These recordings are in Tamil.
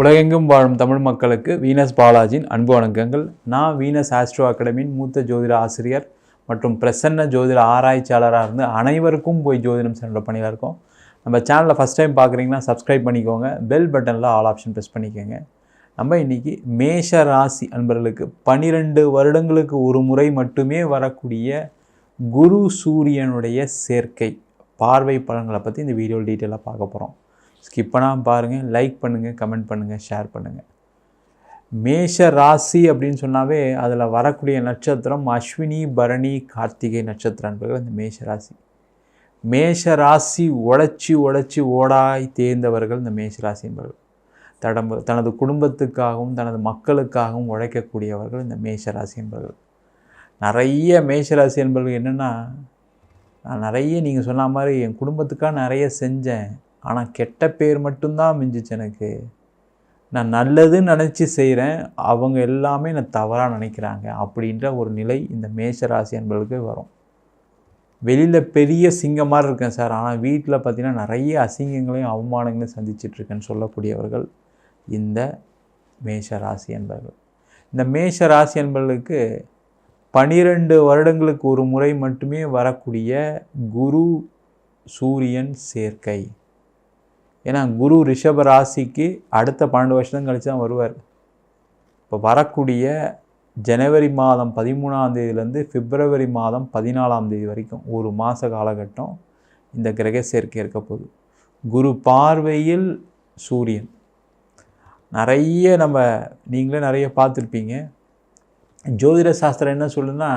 உலகெங்கும் வாழும் தமிழ் மக்களுக்கு வீனஸ் பாலாஜியின் அன்பு வணக்கங்கள். நான் வீனஸ் ஆஸ்ட்ரோ அகாடமியின் மூத்த ஜோதிட ஆசிரியர் மற்றும் பிரசன்ன ஜோதிட ஆராய்ச்சியாளராக இருந்து அனைவருக்கும் போய் ஜோதிடம் சென்ற பணியில் இருக்கோம். நம்ம சேனலில் ஃபஸ்ட் டைம் பார்க்குறீங்கன்னா சப்ஸ்கிரைப் பண்ணிக்கோங்க. பெல் பட்டனில் ஆல் ஆப்ஷன் ப்ரெஸ் பண்ணிக்கோங்க. நம்ம இன்றைக்கி மேஷ ராசி அன்பர்களுக்கு பன்னிரெண்டு வருடங்களுக்கு ஒரு முறை மட்டுமே வரக்கூடிய குரு சூரியனுடைய சேர்க்கை பார்வை பலன்களை பற்றி இந்த வீடியோவில் டீட்டெயிலாக பார்க்க போகிறோம் ஸ்கிப் பண்ணாமல் பாருங்கள் லைக் பண்ணுங்கள் கமெண்ட் பண்ணுங்கள் ஷேர் பண்ணுங்கள் மேஷ ராசி அப்படின்னு சொன்னாவே அதில் வரக்கூடிய நட்சத்திரம் அஸ்வினி பரணி கார்த்திகை நட்சத்திர அன்பர்கள் இந்த மேஷ ராசி. மேஷ ராசி உழைச்சி உழைச்சி ஓடாய் தேர்ந்தவர்கள் இந்த மேஷ ராசி என்பவர்கள் தடம்பு தனது குடும்பத்துக்காகவும் தனது மக்களுக்காகவும் உழைக்கக்கூடியவர்கள் இந்த மேஷ ராசி என்பவர்கள் நிறைய மேஷராசி என்பவர்கள் என்னென்னா நான் நிறைய நீங்கள் சொன்ன மாதிரி என் குடும்பத்துக்காக நிறைய செஞ்சேன். ஆனால் கெட்ட பேர் மட்டும்தான் மிஞ்சிச்சு எனக்கு. நான் நல்லதுன்னு நினச்சி செய்கிறேன் அவங்க எல்லாமே நான் தவறாக நினைக்கிறாங்க அப்படின்ற ஒரு நிலை இந்த மேஷராசி என்பவர்களுக்கு வரும். வெளியில் பெரிய சிங்கம் மாதிரி இருக்கேன் சார். ஆனால் வீட்டில் பார்த்திங்கன்னா நிறைய அசிங்கங்களையும் அவமானங்களையும் சந்திச்சிட்ருக்கேன்னு சொல்லக்கூடியவர்கள் இந்த மேஷ ராசி என்பவர்கள் இந்த மேஷ ராசி என்பவர்களுக்கு பனிரெண்டு வருடங்களுக்கு ஒரு முறை மட்டுமே வரக்கூடிய குரு சூரியன் சேர்க்கை. ஏன்னா குரு ரிஷப ராசிக்கு அடுத்த பன்னெண்டு வருஷம் கழிச்சு தான் வருவார். இப்போ வரக்கூடிய ஜனவரி மாதம் பதிமூணாம் தேதியிலேருந்து பிப்ரவரி மாதம் பதினாலாம் தேதி வரைக்கும் ஒரு மாத காலகட்டம் இந்த கிரக சேர்க்கை இருக்க போகுது. குரு பார்வையில் சூரியன். நிறைய நம்ம நீங்களே நிறைய பார்த்துருப்பீங்க. ஜோதிட சாஸ்திரம் என்ன சொல்லுன்னா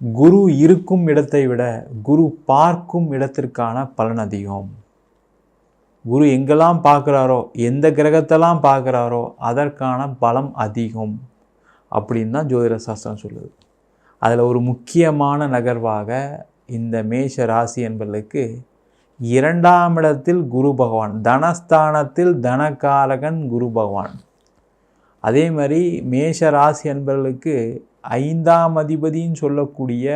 குரு இருக்கும் இடத்தை விட குரு பார்க்கும் இடத்திற்கான பலன் அதிகம். குரு எங்கெல்லாம் பார்க்குறாரோ எந்த கிரகத்தெல்லாம் பார்க்குறாரோ அதற்கான பலம் அதிகம். அப்படின்னு தான் ஜோதிட சாஸ்திரம் சொல்லுது. அதில் ஒரு முக்கியமான நகர்வாக இந்த மேஷ ராசி என்பதற்கு இரண்டாம் இடத்தில் குரு பகவான் தனஸ்தானத்தில் தனகாரகன் குரு பகவான். அதே மாதிரி மேஷ ராசி என்பவர்களுக்கு ஐந்தாம் அதிபதின்னு சொல்லக்கூடிய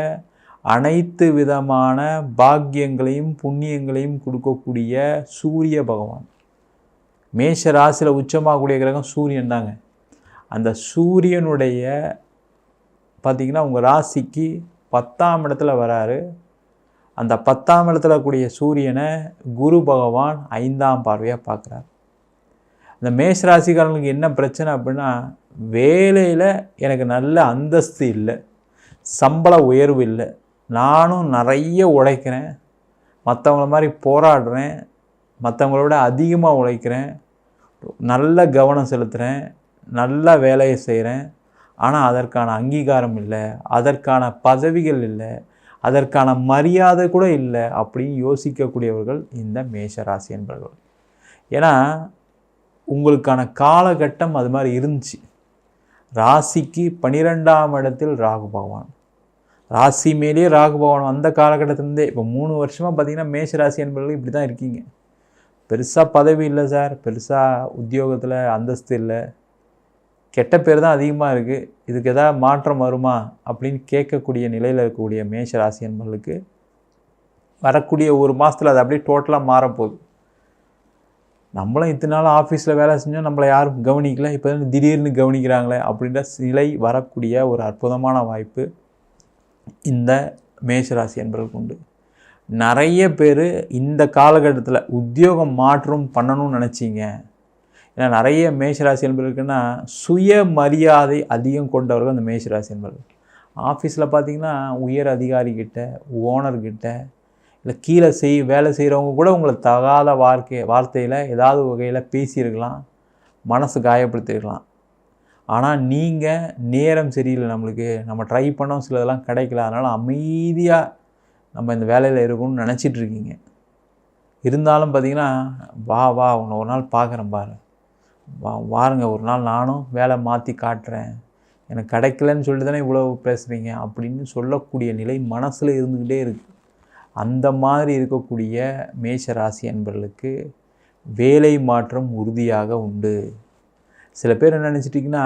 அனைத்து விதமான பாக்கியங்களையும் புண்ணியங்களையும் கொடுக்கக்கூடிய சூரிய பகவான். மேஷ ராசியில் உச்சமாகக்கூடிய கிரகம் சூரியன் தாங்க. அந்த சூரியனுடைய பார்த்திங்கன்னா உங்கள் ராசிக்கு பத்தாம் இடத்துல வராரு. அந்த பத்தாம் இடத்துல கூடிய சூரியனை குரு பகவான் ஐந்தாம் பார்வையாக பார்க்குறார் இந்த மேஷ ராசிக்காரங்களுக்கு என்ன பிரச்சனை அப்படின்னா வேலையில் எனக்கு நல்ல அந்தஸ்து இல்லை. சம்பள உயர்வு இல்லை. நானும் நிறைய உழைக்கிறேன். மற்றவங்கள மாதிரி போராடுறேன். மற்றவங்களோட அதிகமாக உழைக்கிறேன். நல்ல கவனம் செலுத்துகிறேன் நல்ல வேலையை செய்கிறேன் ஆனால் அதற்கான அங்கீகாரம் இல்லை. அதற்கான பதவிகள் இல்லை. அதற்கான மரியாதை கூட இல்லை அப்படின்னு யோசிக்கக்கூடியவர்கள் இந்த மேஷராசி என்பவர்கள் ஏன்னா உங்களுக்கான காலகட்டம் அது மாதிரி இருந்துச்சு. ராசிக்கு பனிரெண்டாம் இடத்தில் ராகு பகவான். ராசி மேலேயே ராகு பகவான் அந்த காலகட்டத்திலேருந்தே இப்போ மூணு வருஷமாக பார்த்தீங்கன்னா மேஷ ராசி என்பவர்கள் இப்படி தான் இருக்கீங்க. பெருசாக பதவி இல்லை சார். பெருசாக உத்தியோகத்தில் அந்தஸ்து இல்லை. கெட்ட பேர் தான் அதிகமாக இருக்குது இதுக்கு எதாவது மாற்றம் வருமா அப்படின்னு கேட்கக்கூடிய நிலையில் இருக்கக்கூடிய மேஷ ராசி என்பவர்களுக்கு வரக்கூடிய ஒரு மாதத்தில் அது அப்படியே டோட்டலாக மாறப்போகுது. நம்மளும் இத்தனை நாள் ஆஃபீஸில் வேலை செஞ்சோம் நம்மளை யாரும் கவனிக்கல. இப்போ திடீர்னு கவனிக்கிறாங்களே அப்படின்ற நிலை வரக்கூடிய ஒரு அற்புதமான வாய்ப்பு. இந்த மேஷராசி என்பதற்கு உண்டு. நிறைய பேர் இந்த காலகட்டத்தில் உத்தியோகம் மாற்றம் பண்ணணும்னு நினச்சிங்க. ஏன்னா நிறைய மேஷராசி என்பதற்குன்னா சுய மரியாதை அதிகம் கொண்டவர்கள் அந்த மேஷராசி என்பவர்கள் ஆஃபீஸில் பார்த்திங்கன்னா உயர் அதிகாரிகிட்ட ஓனர்கிட்ட இல்லை கீழே செய் வேலை செய்கிறவங்க கூட உங்களை தகாத வார்த்தை வார்த்தையில் ஏதாவது வகையில் பேசியிருக்கலாம். மனசு காயப்படுத்திருக்கலாம் ஆனால் நீங்கள் நேரம் சரியில்லை நம்மளுக்கு. நம்ம ட்ரை பண்ணோம் சிலதெல்லாம் கிடைக்கல. அதனால் அமைதியாக நம்ம இந்த வேலையில் இருக்கணும்னு நினச்சிட்ருக்கீங்க இருந்தாலும் பார்த்தீங்கன்னா வா வா உன்னை ஒரு நாள் பார்க்குறேன் பாரு. வா வாருங்க ஒரு நாள் நானும் வேலை மாற்றி காட்டுறேன். எனக்கு கிடைக்கலன்னு சொல்லிட்டு தானே இவ்வளோ பேசுகிறீங்க அப்படின்னு சொல்லக்கூடிய நிலை மனசில் இருந்துக்கிட்டே இருக்குது அந்த மாதிரி இருக்கக்கூடிய மேஷ ராசி அன்பர்களுக்கு வேலை மாற்றம் உறுதியாக உண்டு. சில பேர் என்ன நினச்சிட்டிங்கன்னா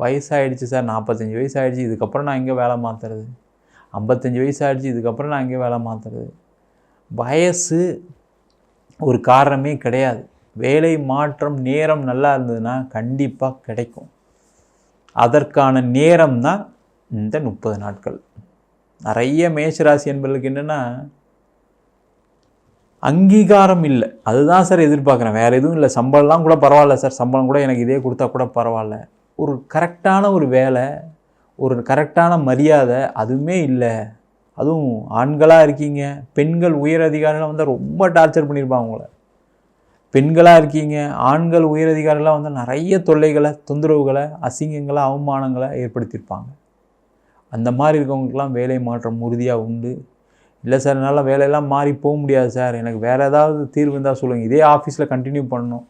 வயசாகிடுச்சு சார் நாற்பத்தஞ்சு வயசு ஆகிடுச்சு இதுக்கப்புறம் நான் எங்கே வேலை மாற்றுறது ஐம்பத்தஞ்சு வயசு ஆகிடுச்சு இதுக்கப்புறம் நான் எங்கே வேலை மாற்றுறது வயசு ஒரு காரணமே கிடையாது. வேலை மாற்றம் நேரம் நல்லா இருந்ததுன்னா கண்டிப்பாக கிடைக்கும். அதற்கான நேரம் தான் இந்த முப்பது நாட்கள். நிறைய மேஷராசி என்பர்களுக்கு என்னென்னா அங்கீகாரம் இல்லை. அதுதான் சார் எதிர்பார்க்குறேன். வேறு எதுவும் இல்லை. சம்பளம்லாம் கூட பரவாயில்ல சார். சம்பளம் கூட எனக்கு இதே கொடுத்தா கூட பரவாயில்ல. ஒரு கரெக்டான ஒரு வேலை ஒரு கரெக்டான மரியாதை அதுவுமே இல்லை. அதுவும் ஆண்களாக இருக்கீங்க. பெண்கள் உயர் அதிகாரிலாம் வந்து ரொம்ப டார்ச்சர் பண்ணியிருப்பாங்க அவங்கள பெண்களாக இருக்கீங்க. ஆண்கள் உயர் அதிகாரிலாம் வந்து நிறைய தொல்லைகளை தொந்தரவுகளை அசிங்கங்களை அவமானங்களை ஏற்படுத்தியிருப்பாங்க. அந்த மாதிரி இருக்கவங்களுக்கெல்லாம் வேலை மாற்றம் உறுதியாக உண்டு. இல்லை சார் என்னால் வேலையெல்லாம் மாறி போக முடியாது சார். எனக்கு வேறு ஏதாவது தீர்வு இருந்தால் சொல்லுங்கள் இதே ஆஃபீஸில் கண்டினியூ பண்ணணும்.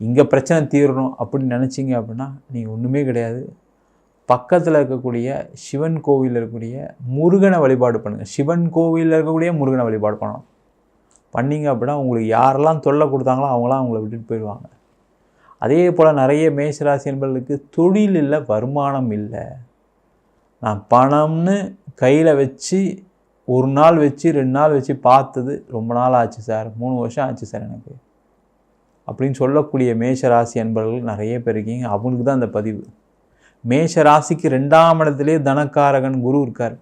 இங்கே பிரச்சனை தீரணும் அப்படின்னு நினச்சிங்க அப்படின்னா நீங்கள் ஒன்றுமே கிடையாது. பக்கத்தில் இருக்கக்கூடிய சிவன் கோவிலில் இருக்கக்கூடிய முருகனை வழிபாடு பண்ணுங்கள் சிவன் கோவிலில் இருக்கக்கூடிய முருகனை வழிபாடு பண்ணணும். பண்ணிங்க அப்படின்னா உங்களுக்கு யாரெல்லாம் தொல்லை கொடுத்தாங்களோ அவங்களாம் அவங்கள விட்டுட்டு போயிடுவாங்க. அதே போல் நிறைய மேஷராசி என்பர்களுக்கு தொழில் இல்லை வருமானம் இல்லை. நான் பணம்னு கையில் வச்சு ஒரு நாள் வச்சு ரெண்டு நாள் வச்சு பார்த்தது ரொம்ப நாள் ஆச்சு சார். மூணு வருஷம் ஆச்சு சார் எனக்கு. அப்படின்னு சொல்லக்கூடிய மேஷ ராசி அன்பர்கள் நிறைய பேர் இருக்கீங்க. அவங்களுக்கு தான் அந்த பதிவு. மேஷ ராசிக்கு ரெண்டாம் இடத்துலேயே தனக்காரகன் குரு இருக்கார்.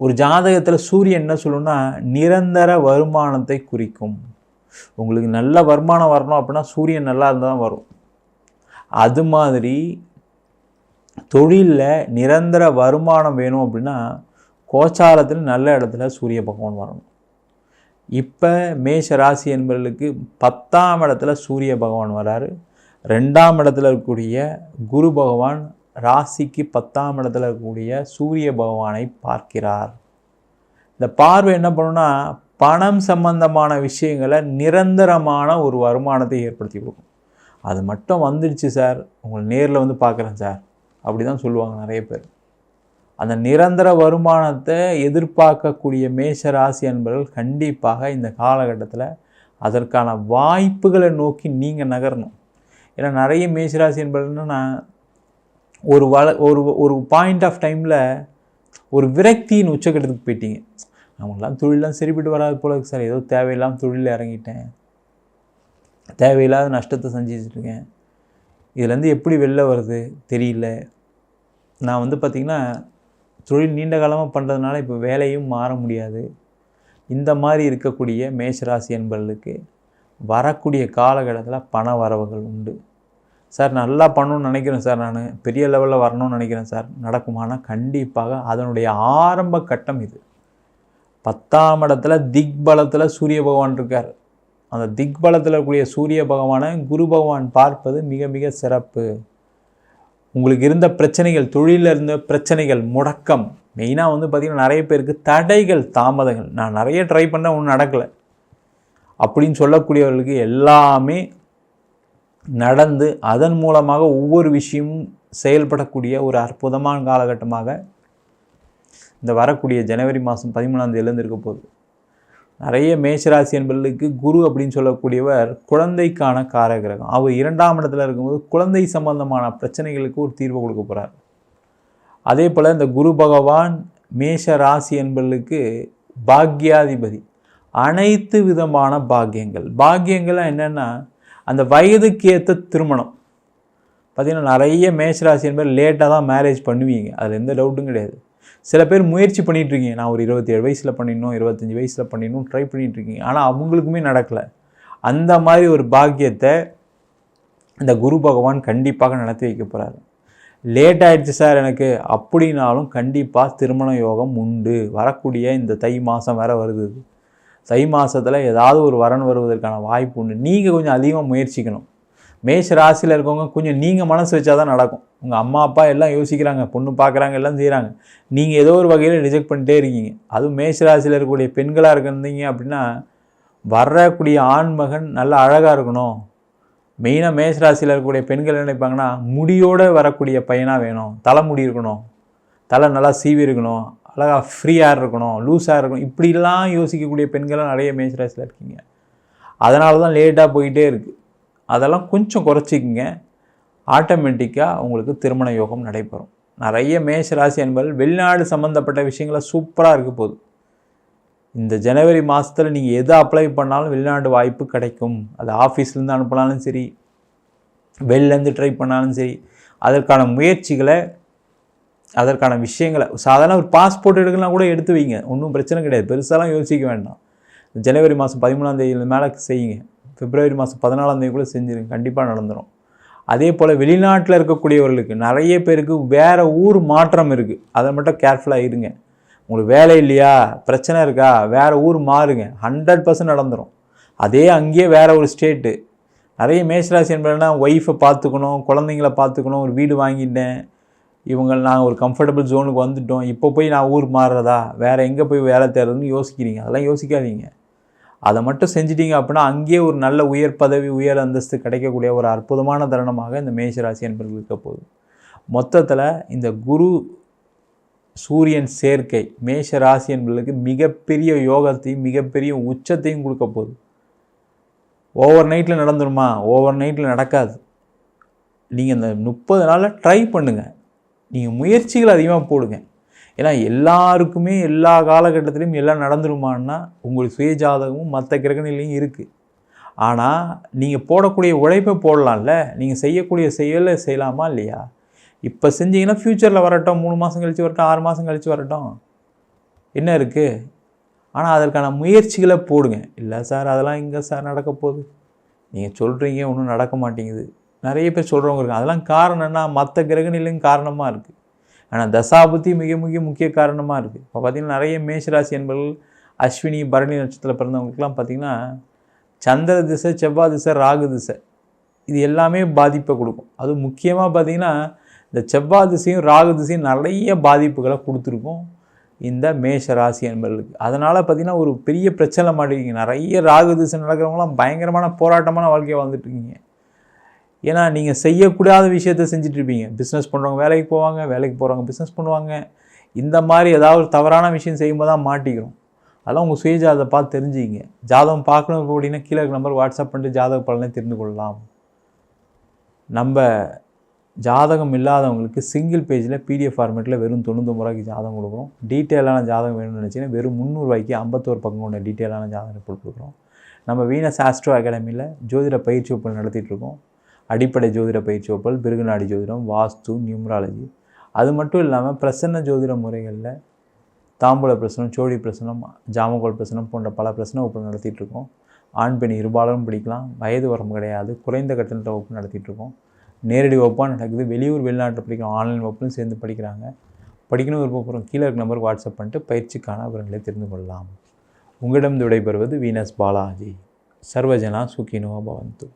ஒரு ஜாதகத்தில் சூரியன் என்ன சொல்லணும்னா நிரந்தர வருமானத்தை குறிக்கும். உங்களுக்கு நல்ல வருமானம் வரணும் அப்படின்னா சூரியன் நல்லா இருந்தால் தான் வரும். அது மாதிரி தொழிலில் நிரந்தர வருமானம் வேணும் அப்படின்னா கோச்சாரத்தில் நல்ல இடத்துல சூரிய பகவான் வரணும். இப்போ மேஷ ராசி என்பவர்களுக்கு பத்தாம் இடத்துல சூரிய பகவான் வராரு. ரெண்டாம் இடத்துல இருக்கக்கூடிய குரு பகவான் ராசிக்கு பத்தாம் இடத்துல இருக்கக்கூடிய சூரிய பகவானை பார்க்கிறார். இந்த பார்வை என்ன பண்ணுன்னா பணம் சம்பந்தமான விஷயங்களை நிரந்தரமான ஒரு வருமானத்தை ஏற்படுத்தி கொடுக்கும். அது மட்டும் வந்துடுச்சு சார். உங்களை நேரில் வந்து பார்க்குறேன் சார். அப்படி தான் சொல்லுவாங்க நிறைய பேர். அந்த நிரந்தர வருமானத்தை எதிர்பார்க்கக்கூடிய மேஷ ராசி அன்பர்கள் கண்டிப்பாக இந்த காலகட்டத்தில் அதற்கான வாய்ப்புகளை நோக்கி நீங்கள் நகரணும். ஏன்னா நிறைய மேஷராசி என்பதுன்னா ஒரு வள ஒரு ஒரு பாயிண்ட் ஆஃப் டைமில் ஒரு விரக்தியின் உச்சக்கட்டத்துக்கு போயிட்டீங்க. நம்மளாம் தொழிலெலாம் சரிப்பட்டு வராது போல சார். ஏதோ தேவையில்லாமல் தொழிலில் இறங்கிட்டேன். தேவையில்லாத நஷ்டத்தை செஞ்சிட்ருக்கேன் இதுலேருந்து எப்படி வெளில வருது தெரியல. நான் வந்து பார்த்திங்கன்னா தொழில் நீண்ட காலமாக பண்ணுறதுனால இப்போ வேலையும் மாற முடியாது. இந்த மாதிரி இருக்கக்கூடிய மேஷராசி என்பர்களுக்கு வரக்கூடிய காலகட்டத்தில் பண வரவுகள் உண்டு. சார் நல்லா பண்ணணும்னு நினைக்கிறேன் சார் நான். பெரிய லெவலில் வரணும்னு நினைக்கிறேன் சார். நடக்குமானா கண்டிப்பாக அதனுடைய ஆரம்ப கட்டம் இது. பத்தாம் இடத்துல திக்பலத்தில் சூரிய பகவான் இருக்கார். அந்த திக்பலத்தில் இருக்கக்கூடிய சூரிய பகவானை குரு பகவான் பார்ப்பது மிக மிக சிறப்பு. உங்களுக்கு இருந்த பிரச்சனைகள் தொழிலில் இருந்த பிரச்சனைகள் முடக்கம். மெயினாக வந்து பார்த்திங்கன்னா நிறைய பேருக்கு தடைகள் தாமதங்கள். நான் நிறைய ட்ரை பண்ண ஒன்றும் நடக்கலை. அப்படின்னு சொல்லக்கூடியவர்களுக்கு எல்லாமே நடந்து அதன் மூலமாக ஒவ்வொரு விஷயமும் செயல்படக்கூடிய ஒரு அற்புதமான காலகட்டமாக இந்த வரக்கூடிய ஜனவரி மாதம் பதிமூணாம் தேதியிலேருந்து இருக்க போகுது. நிறைய மேஷராசி என்பர்களுக்கு குரு அப்படின்னு சொல்லக்கூடியவர் குழந்தைக்கான காரகிரகம். அவர் இரண்டாம் இடத்துல இருக்கும்போது குழந்தை சம்பந்தமான பிரச்சனைகளுக்கு ஒரு தீர்வு கொடுக்க போகிறார் அதே போல் இந்த குரு பகவான் மேஷ ராசி என்பர்களுக்கு பாக்யாதிபதி. அனைத்து விதமான பாக்கியங்கள். பாக்கியங்கள்லாம் என்னென்னா அந்த வயதுக்கு ஏற்ற திருமணம். பார்த்திங்கன்னா நிறைய மேஷராசி என்பது லேட்டாக தான் மேரேஜ் பண்ணுவீங்க. அதில் எந்த டவுட்டும் கிடையாது. சில பேர் முயற்சி பண்ணிகிட்ருக்கீங்க நான் ஒரு இருபத்தேழு வயசில் பண்ணிடணும் இருபத்தஞ்சி வயசில் பண்ணிடணும் ட்ரை பண்ணிகிட்ருக்கீங்க ஆனால் அவங்களுக்குமே நடக்கலை. அந்த மாதிரி ஒரு பாக்கியத்தை இந்த குரு பகவான் கண்டிப்பாக நடத்தி வைக்க போகிறாரு லேட் ஆகிடுச்சு சார் எனக்கு. அப்படின்னாலும் கண்டிப்பாக திருமண யோகம் உண்டு. வரக்கூடிய இந்த தை மாதம் வேறு வருது. தை மாதத்தில் ஏதாவது ஒரு வரன் வருவதற்கான வாய்ப்பு உண்டு. நீங்கள் கொஞ்சம் அதிகமாக முயற்சிக்கணும். மேஷ ராசியில் இருக்கவங்க கொஞ்சம் நீங்கள் மனசு வச்சா தான் நடக்கும். உங்கள் அம்மா அப்பா எல்லாம் யோசிக்கிறாங்க பொண்ணு பார்க்குறாங்க எல்லாம் செய்கிறாங்க நீங்கள் ஏதோ ஒரு வகையில் ரிஜெக்ட் பண்ணிட்டே இருக்கீங்க. அதுவும் மேஷ ராசியில் இருக்கக்கூடிய பெண்களாக இருந்தீங்க அப்படின்னா வரக்கூடிய ஆண்மகன் நல்லா அழகாக இருக்கணும். மெயினாக மேஷ ராசியில் இருக்கக்கூடிய பெண்கள் நினைப்பாங்கன்னா முடியோடு வரக்கூடிய பையனாக வேணும். தலைமுடி இருக்கணும். தலை நல்லா சீவி இருக்கணும். அழகாக ஃப்ரீயாக இருக்கணும். லூஸாக இருக்கணும். இப்படிலாம் யோசிக்கக்கூடிய பெண்களாக நிறைய மேஷ ராசியில் இருக்கீங்க. அதனால தான் லேட்டாக போயிட்டே இருக்குது அதெல்லாம் கொஞ்சம் குறைச்சிக்கிங்க. ஆட்டோமேட்டிக்காக உங்களுக்கு திருமண யோகம் நடைபெறும். நிறைய மேஷ ராசி என்பது வெளிநாடு சம்மந்தப்பட்ட விஷயங்கள சூப்பராக இருக்க போகுது. இந்த ஜனவரி மாதத்தில் நீங்கள் எதை அப்ளை பண்ணாலும் வெளிநாடு வாய்ப்பு கிடைக்கும். அது ஆஃபீஸ்லேருந்து அனுப்பினாலும் சரி வெளிலேருந்து ட்ரை பண்ணாலும் சரி அதற்கான முயற்சிகளை அதற்கான விஷயங்களை சாதாரண ஒரு பாஸ்போர்ட் எடுக்கலாம் கூட எடுத்து வைங்க. ஒன்றும் பிரச்சனை கிடையாது. பெருசாலாம் யோசிக்க வேண்டாம். ஜனவரி மாதம் பதிமூணாம் தேதி மேலே செய்யுங்க. பிப்ரவரி மாதம் பதினாலாம் தேதிக்குள்ளே செஞ்சுருங்க. கண்டிப்பாக நடந்துடும் அதே போல் வெளிநாட்டில் இருக்கக்கூடியவர்களுக்கு நிறைய பேருக்கு வேறு ஊர் மாற்றம் இருக்குது அதை மட்டும் கேர்ஃபுல்லாக இருங்க. உங்களுக்கு வேலை இல்லையா? பிரச்சனை இருக்கா? வேறு ஊர் மாறுங்க. ஹண்ட்ரட் பர்சன்ட் நடந்துடும் அதே அங்கேயே வேறு ஒரு ஸ்டேட்டு நிறைய மேஷராசி என்பதுனா ஒய்ஃபை பார்த்துக்கணும் குழந்தைங்கள பார்த்துக்கணும் ஒரு வீடு வாங்கிட்டேன். இவங்க நாங்கள் ஒரு கம்ஃபர்டபுள் ஜோனுக்கு வந்துட்டோம். இப்போ போய் நான் ஊர் மாறுறதா? வேறு எங்கே போய் வேலை தேடுறதுன்னு யோசிக்கிறீங்க. அதெல்லாம் யோசிக்காதீங்க. அதை மட்டும் செஞ்சிட்டிங்க அப்படின்னா அங்கேயே ஒரு நல்ல உயர் பதவி உயர் அந்தஸ்து கிடைக்கக்கூடிய ஒரு அற்புதமான தருணமாக இந்த மேஷராசி என்பர்கள் இருக்க போகுது. மொத்தத்தில் இந்த குரு சூரியன் சேர்க்கை மேஷ ராசி என்பதற்கு மிகப்பெரிய யோகத்தையும் மிகப்பெரிய உச்சத்தையும் கொடுக்க போகுது. ஓவர் நைட்டில் நடந்துருமா? ஓவர் நைட்டில் நடக்காது. நீங்கள் இந்த முப்பது நாளில் ட்ரை பண்ணுங்கள் நீங்கள் முயற்சிகள் அதிகமாக போடுங்க. ஏன்னா எல்லாருக்குமே எல்லா காலகட்டத்திலையும் எல்லாம் நடந்துருமான்னா உங்களுக்கு சுய ஜாதகமும் மற்ற கிரகணிலையும் இருக்குது ஆனால் நீங்கள் போடக்கூடிய உழைப்பை போடலாம்ல? நீங்கள் செய்யக்கூடிய செயலை செய்யலாமா இல்லையா? இப்போ செஞ்சீங்கன்னா ஃப்யூச்சரில் வரட்டும் மூணு மாதம் கழித்து வரட்டும் ஆறு மாதம் கழித்து வரட்டும். என்ன இருக்குது ஆனால் அதற்கான முயற்சிகளை போடுங்க. இல்லை சார் அதெல்லாம் இங்கே சார் நடக்க போகுது? நீங்கள் சொல்கிறீங்க ஒன்றும் நடக்க மாட்டேங்குது. நிறைய பேர் சொல்கிறவங்க இருக்குது அதெல்லாம் காரணம் என்ன? மற்ற கிரகணிலையும் காரணமாக இருக்குது ஆனால் தசாபுத்தி மிக மிக முக்கிய காரணமாக இருக்குது. இப்போ பார்த்திங்கன்னா நிறைய மேஷராசி என்பர்கள் அஸ்வினி பரணி நட்சத்திரத்தில் பிறந்தவங்களுக்குலாம் பார்த்திங்கன்னா சந்திர திசை செவ்வாய் திசை ராகு திசை இது எல்லாமே பாதிப்பை கொடுக்கும். அதுவும் முக்கியமாக பார்த்திங்கன்னா இந்த செவ்வாய் திசையும் ராகு திசையும் நிறைய பாதிப்புகளை கொடுத்துருக்கும் இந்த மேஷ ராசி என்பர்களுக்கு அதனால் பார்த்திங்கன்னா ஒரு பெரிய பிரச்சனை மாட்டிருக்கீங்க நிறைய ராகு திசை நடக்கிறவங்களாம் பயங்கரமான போராட்டமான வாழ்க்கையை வாழ்ந்துட்டுருக்கீங்க ஏன்னா நீங்கள் செய்யக்கூடாத விஷயத்த செஞ்சிட்ருப்பீங்க பிஸ்னஸ் பண்ணுறவங்க வேலைக்கு போவாங்க வேலைக்கு போகிறவங்க பிஸ்னஸ் பண்ணுவாங்க. இந்த மாதிரி ஏதாவது தவறான விஷயம் செய்யும்போது தான் மாட்டிக்கிறோம். அதெல்லாம் உங்கள் சுயஜாதத்தை பார்த்து தெரிஞ்சுக்கிங்க. ஜாதகம் பார்க்கணும் அப்படின்னா கீழே நம்பர் வாட்ஸ்அப் பண்ணிட்டு ஜாதக பலனை தெரிந்து கொள்ளலாம். நம்ம ஜாதகம் இல்லாதவங்களுக்கு சிங்கிள் பேஜில் பிடிஎஃப் ஃபார்மேட்டில் வெறும் தொண்ணூத்தொம்பது ரூபாய்க்கு ஜாதகம் கொடுக்குறோம். டீட்டெயிலான ஜாதகம் வேணும்னு நினச்சிங்கன்னா வெறும் முந்நூறுவாய்க்கு ஐம்பத்தோரு பக்கம் கொண்ட டீட்டெயிலான ஜாதகம் கொடுத்துருக்குறோம் கொடுக்குறோம். நம்ம வீனஸ் ஆஸ்ட்ரோ அகாடமியில் ஜோதிட பயிற்சி வகுப்பு நடத்திட்டுருக்கோம் அடிப்படை ஜோதிட பயிற்சி வகுப்புகள் பிருகுநாடி ஜோதிடம் வாஸ்து நியூமராலஜி. அது மட்டும் இல்லாமல் பிரசன்ன ஜோதிட முறைகளில் தாம்பூல பிரசனம் சோழி பிரசனம் ஜாமகோல் பிரசனம் போன்ற பல பிரசன வகுப்பு நடத்திட்டுருக்கோம் ஆண் பெண் இருபாலரும் படிக்கலாம். வயது வரம்பு கிடையாது. குறைந்த கட்டணத்தை வகுப்பு நடத்திட்டுருக்கோம் நேரடி வகுப்பாக நடக்குது. வெளியூர் வெளிநாட்டில் படிக்கிறோம் ஆன்லைன் வகுப்புலையும் சேர்ந்து படிக்கிறாங்க. படிக்கணும் விருப்பப்படுறோம் கீழே இருக்க நம்பருக்கு வாட்ஸ்அப் பண்ணிட்டு பயிற்சிக்கான விவரங்களை தெரிந்து கொள்ளலாம். உங்களிடம் விடைபெறுவது வீனஸ் பாலாஜி. சர்வஜனா சுக்கினோ பவந்து.